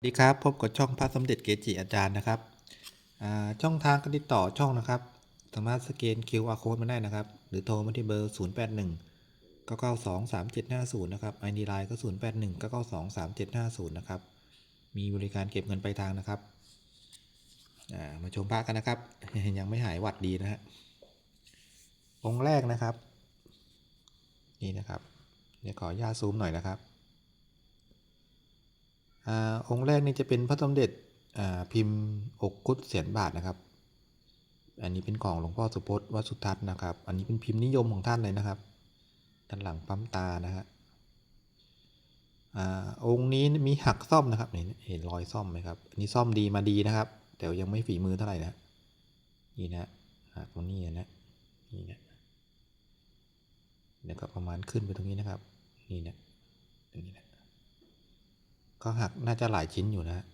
สวัสดีครับ พบกับช่องพระสมเด็จเกจิอาจารย์นะครับช่องทางการติดต่อช่องนะครับ สามารถสแกน QR code มาได้นะครับ หรือโทรมาที่เบอร์ 0 8 1 9 9 2 3 7 5 0 นะครับ ID Line ก็ 0 8 1 9 9 2 3 7 5 0 นะครับ มีบริการเก็บเงินปลายทางนะครับามาชมพระกันนะครับ ยังไม่หายหวัดดีนะฮะองค์แรกนะครับ นี่นะครับ เดี๋ยวขออนุญาตซูมหน่อยนะครับ อองค์แรกนี่จะเป็นพระสมเด็จพิมพ์อกกุดเสียนบาทนะครับ อันนี้เป็นของหลวงพ่อสุพจน์วัสุทัศน์นะครับ อันนี้เป็นพิมพ์นิยมของท่านเลยนะครับ ด้านหลังปั๊มตานะฮะองค์นี้มีหักซ่อมนะครับเห็นเห็นรอยซ่อมไหมครับอันนี้ซ่อมดีมาดีนะครับ แต่ยังไม่ฝีมือเท่าไหร่นะนี่นะหักตรงนี้นะนี่นะเดี๋ยวก็ประมาณขึ้นไปตรงนี้นะครับ นี่นะตรงนี้นะ ก็หักน่าจะหลายชิ้นอยู่นะ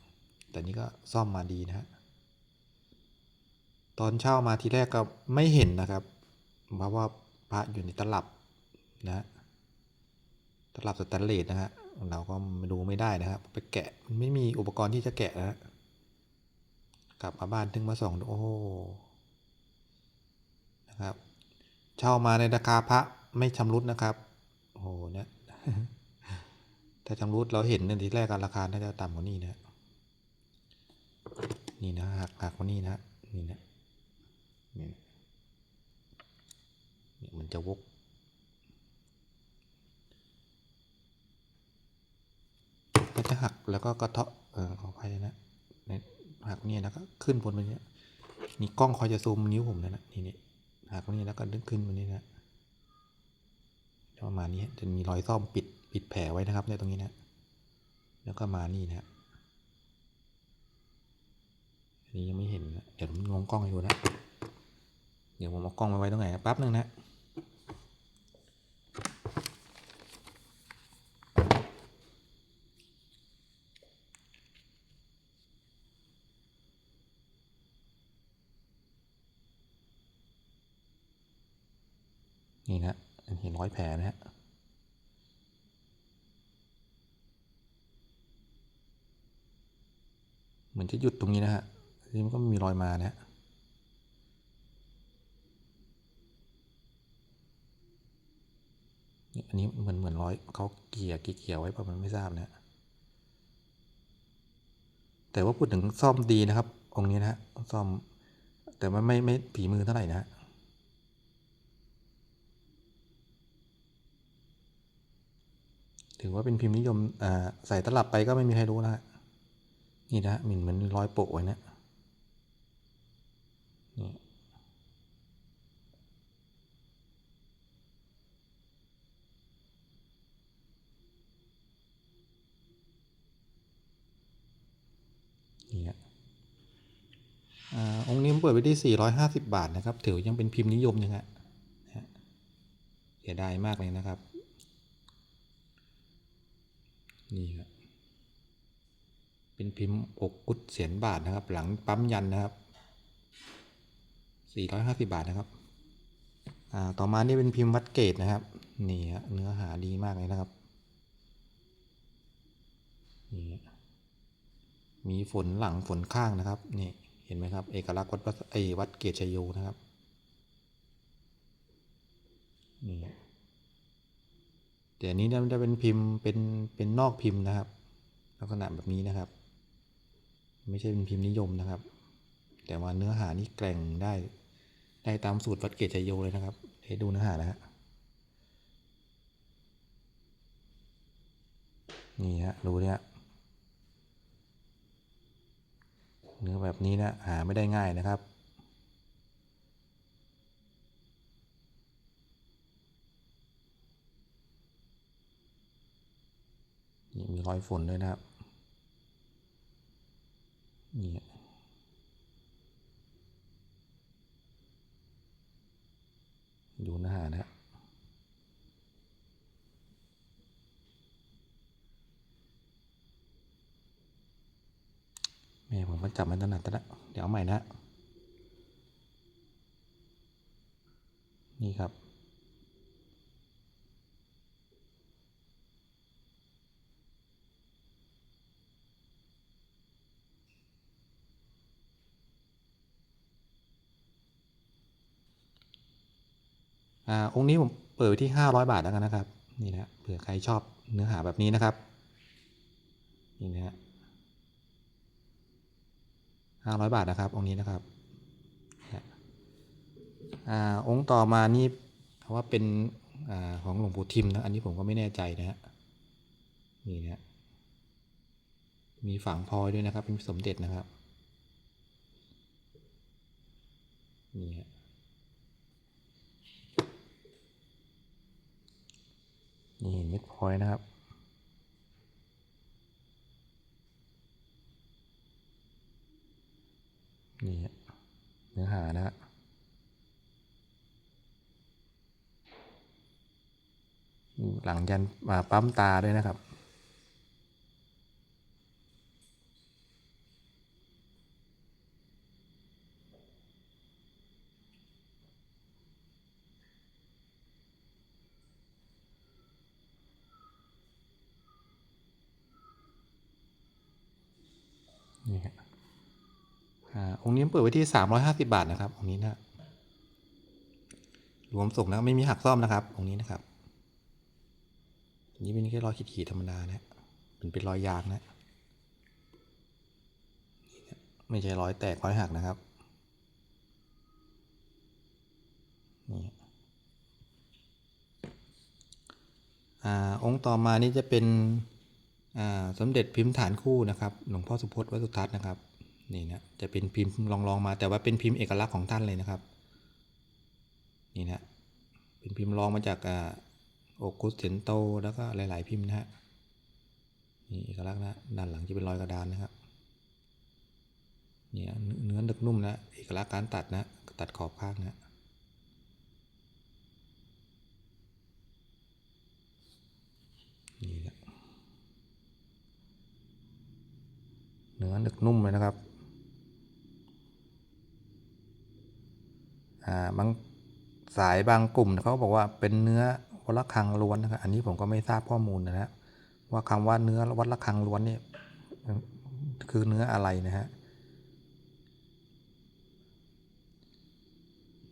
แต่นี่ก็ซ่อมมาดีนะฮะ ตอนเช่ามาทีแรกก็ไม่เห็นนะครับ เพราะว่าพระอยู่ในตลับนะตลับสแตนเลสนะฮะ เราก็ดูไม่ได้นะครับ ไปแกะมันไม่มีอุปกรณ์ที่จะแกะนะกลับมาบ้านถึงมาส่องโอ้นะครับ เช่ามาในราคาพระไม่ชำรุดนะครับ โอ้โหเนี่ย ถ้าชำรุดเราเห็นในทีแรกกันราคาน่าจะต่ำกว่านี้นะนี่นะหักหักกว่านี้นะนี่นะนี่นี่มันจะวกก็จะหักแล้วก็กระเทาะเออขออภัยนะเนี่ยหักเนี่ยแล้วก็ขึ้นบนไปเนี้ยนี่กล้องคอยจะซูมนิ้วผมนะนะนี่นี่หักนี้แล้วก็ดึงขึ้นมานี่นะประมาณนี้จะมีรอยซ่อมปิด ปิดแผลไว้นะครับในตรงนี้นะ แล้วก็มานี่นะอันนี้ยังไม่เห็นนะเดี๋ยวผมงงกล้องให้ดูนะ เดี๋ยวผมเอากล้องมาไว้ตรงไหนแป๊บนึงนะนี่นะเห็นร้อยแผลนะฮะ เหมือนจะหยุดตรงนี้นะฮะทีนี้มันก็มีรอยมานะฮะนี่อันนี้เหมือนเหมือนรอยเขาเกี่ยเกี่ยไว้ป่ะมันไม่ทราบนะแต่ว่าพูดถึงซ่อมดีนะครับ องค์นี้นะฮะซ่อม แต่มันไม่ไม่ผีมือเท่าไหร่นะฮะถือว่าเป็นพิมพ์นิยมอ่าใส่ตลับไปก็ไม่มีใครรู้นะฮะ นี่นะมันเหมือนร้อยโปะไว้นะนี่นี่ฮะอ่าองค์นี้ผมเปิดไปที่ 450 บาทนะครับ ถือยังเป็นพิมพ์นิยมยังฮะนะฮะเสียดายมากเลยนะครับ นี่ครับ เป็นพิมพ์อกกุดเสียนบาทนะครับ หลังปั๊มยันนะครับ 450 บาทนะครับต่อมานี่เป็นพิมพ์วัดเกตนะครับ นี่ฮะเนื้อหาดีมากเลยนะครับนี่ฮะมีฝนหลังฝนข้างนะครับนี่เห็นไหมครับ เอกลักษณ์วัดไอวัดเกตชยโยนะครับนี่ฮะแต่อันนี้เนี่ยมันจะเป็นพิมพ์เป็นเป็นนอกพิมพ์นะครับ ลักษณะแบบนี้นะครับ ไม่ใช่เป็นพิมพ์นิยมนะครับ แต่ว่าเนื้อหานี่แกร่งได้ ได้ตามสูตรวัดเกตชยโยเลยนะครับให้ดูเนื้อหานะฮะนี่ฮะดูเนี่ยเนื้อแบบนี้นะหาไม่ได้ง่ายนะครับนี่มีรอยฝนด้วยนะครับ ม่ผมก็จับมันถนัดแล้ว เดี๋ยวใหม่นะ นี่ครับ อ่า องค์นี้ผมเปิดที่ 500 บาทแล้วกันนะครับ นี่นะ เผื่อใครชอบเนื้อหาแบบนี้นะครับ นี่นะฮะ 500บาทนะครับ องค์นี้นะครับอ่าองค์ต่อมานี่เขาว่าเป็นอ่าของหลวงปู่ทิมนะ อันนี้ผมก็ไม่แน่ใจนะฮะนี่นะมีฝังพลอยด้วยนะครับ เป็นสมเด็จนะครับนี่ฮะนี่เม็ดพลอยนะครับ นี่เนื้อหานะฮะหลังยันมาปั๊มตาด้วยนะครับ นี่ฮะอ่า องค์นี้เปิดไว้ที่สามร้อยห้าสิบาทนะครับองค์นี้นะรวมส่งนะไม่มีหักซ่อมนะครับองค์นี้นะครับนนี้เป็นแค่รอยขีดๆธรรมดานะเป็นเป็นรอยยางนะ ไม่ใช่รอยแตกรอยหักนะครับนี่อ่าองค์ต่อมานี่จะเป็นอ่าสมเด็จพิมพ์ฐานคู่นะครับ หลวงพ่อสุพจน์วัดสุทัศน์นะครับ นี่นะจะเป็นพิมพ์ลองๆมา แต่ว่าเป็นพิมพ์เอกลักษณ์ของท่านเลยนะครับ นี่นะเป็นพิมพ์รองมาจากอ่าโอกุสเซนโตแล้วก็หลาย ๆ พิมพ์นะฮะนี่เอกลักษณ์นะด้านหลังจะเป็นรอยกระดานนะครับเนี่ยเนื้อนึกนุ่มนะเอกลักษณ์การตัดนะตัดขอบข้างนะนี่แหละเนื้อหนึกนุ่มเลยนะครับ อ่า บางสายบางกลุ่มเขาบอกว่าเป็นเนื้อวัดระฆังล้วนนะครับอันนี้ผมก็ไม่ทราบข้อมูลนะฮะว่าคำว่าเนื้อวัดระฆังล้วนเนี่ยคือเนื้ออะไรนะฮะ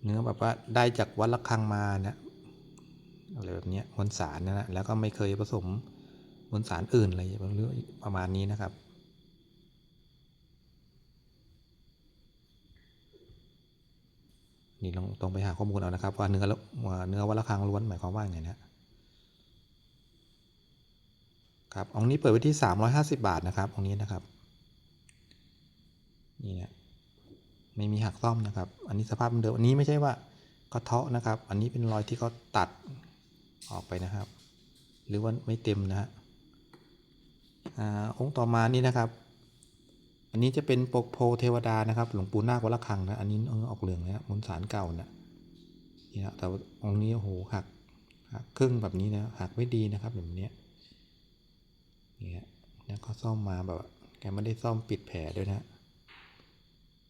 เนื้อแบบว่าได้จากวัดระฆังมาเนะอะไรแบบนี้มวลสารนะฮะแล้วก็ไม่เคยผสมมวลสารอื่นอะไรประมาณนี้นะครับ นี่ลองตรงไปหาข้อมูลเอานะครับว่าเนื้อว่าเนื้อวัดระฆังล้วนหมายความว่าไงนะครับองค์นี้เปิดไว้ที่ 350 บาทนะครับองค์นี้นะครับนี่นะไม่มีหักซ่อมนะครับ อันนี้สภาพเดิมอันนี้ไม่ใช่ว่ากระเทาะนะครับ อันนี้เป็นรอยที่เขาตัดออกไปนะครับ หรือว่าไม่เต็มนะฮะอ่าองค์ต่อมานี่นะครับ อันนี้จะเป็นปกโพเทวดานะครับ หลวงปู่นาควัดระฆังนะ อันนี้เออออกเหลืองนะมนสารเก่านะนี่นะแต่องค์นี้โอ้โหหักหักครึ่งแบบนี้นะหักไม่ดีนะครับแบบนี้เนี่ยแล้วก็ซ่อมมาแบบแกไม่ได้ซ่อมปิดแผลด้วยนะ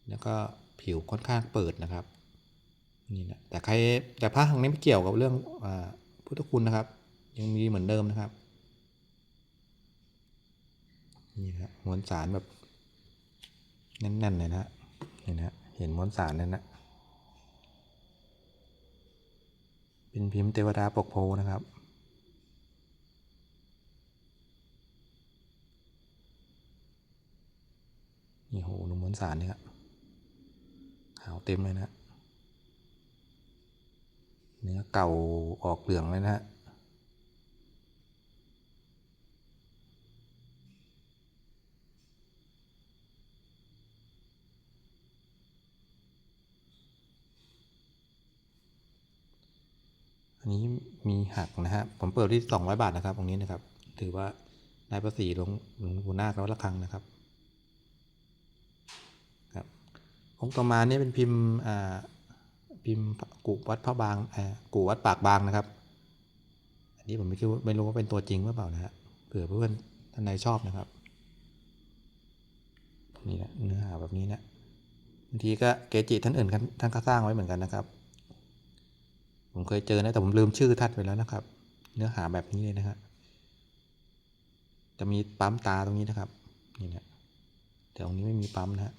แล้วก็ผิวค่อนข้างเปิดนะครับนี่นะแต่ใครแต่ผ้าทางนี้ไม่เกี่ยวกับเรื่องอพุทธคุณนะครับ ยังมีเหมือนเดิมนะครับ นี่นะมวลสารแบบ แน่นๆเลยนะนี่นะเห็นมวลสารนั่นนะเป็นพิมพ์เทวดาปกโพนะครับนี่โหหนุ่มมวลสารเนี่ยขาวเต็มเลยนะเนื้อเก่าออกเหลืองเลยนะฮะ มีหักนะฮะผมเปิดที่ 200 บาทนะครับตรงนี้นะครับ ถือว่าได้ภาษีหลวงหลวงปู่นาคแล้วละครังนะครับครับองค์ต่อมาเนี่ยเป็นพิมพ์อ่าพิมพ์กูวัดพระบางอ่ากูวัดปากบางนะครับ อันนี้ผมไม่คิดไม่รู้ว่าเป็นตัวจริงหรือเปล่านะฮะเผื่อเพื่อนท่านใดชอบนะครับนี่นะเนื้อหาแบบนี้นะบางทีก็เกจิท่านอื่นท่านก็สร้างไว้เหมือนกันนะครับ ผมเคยเจอนะแต่ผมลืมชื่อท่านไปแล้วนะครับ เนื้อหาแบบนี้เลยนะครับจะมีปั๊มตาตรงนี้นะครับนี่นะแต่ตรงนี้ไม่มีปั๊มนะฮะ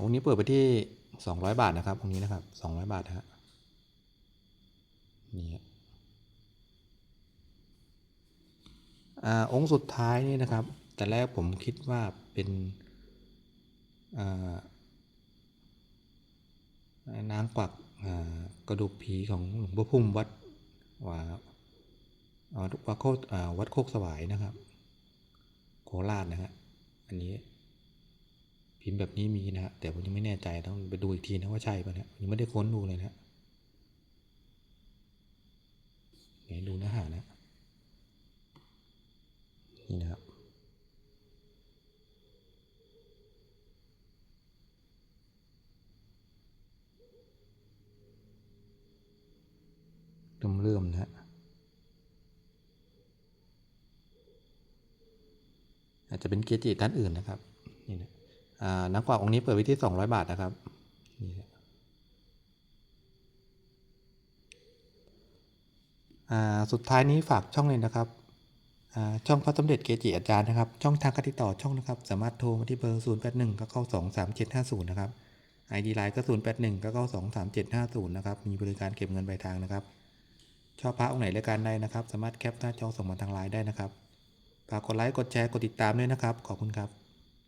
องค์นี้เปิดไปที่ 200 บาทนะครับองค์นี้นะครับ 200 บาทฮะนี่องค์สุดท้ายนี่นะครับ แต่แรกผมคิดว่าเป็นนางกวักกระดูกผีของหลวงพ่อพุ่มวัดว่าวัดโคกวัดโคกสวายนะครับ โคราชนะฮะอันนี้พิมพ์แบบนี้มีนะฮะแต่ผมยังไม่แน่ใจต้องไปดูอีกทีนะว่าใช่ป่ะนะยังไม่ได้ค้นดูเลยนะไหนดูเนื้อหานะนี่นะครับ เริ่มเริ่มนะฮะอาจจะเป็นเกจิท่านอื่นนะครับนี่นะอ่านักกวักองค์นี้เปิดไว้ที่สองร้อยบาทนะครับนี่นะสุดท้ายนี้ฝากช่องเลยนะครับ ช่องพระสมเด็จเกจิอาจารย์นะครับ ช่องทางการติดต่อช่องนะครับ สามารถโทรมาที่เบอร์ 0 8 1 9 9 2 3 7 5 0 นะครับ ID ไลน์ก็ 0 8 1 9 9 2 3 7 5 0 นะครับ มีบริการเก็บเงินปลายทางนะครับ ชอบพระองค์ไหนรายการใดนะครับ สามารถแคปหน้าจอส่งมาทางไลน์ได้นะครับฝากกดไลค์กดแชร์กดติดตามด้วยนะครับ ขอบคุณครับ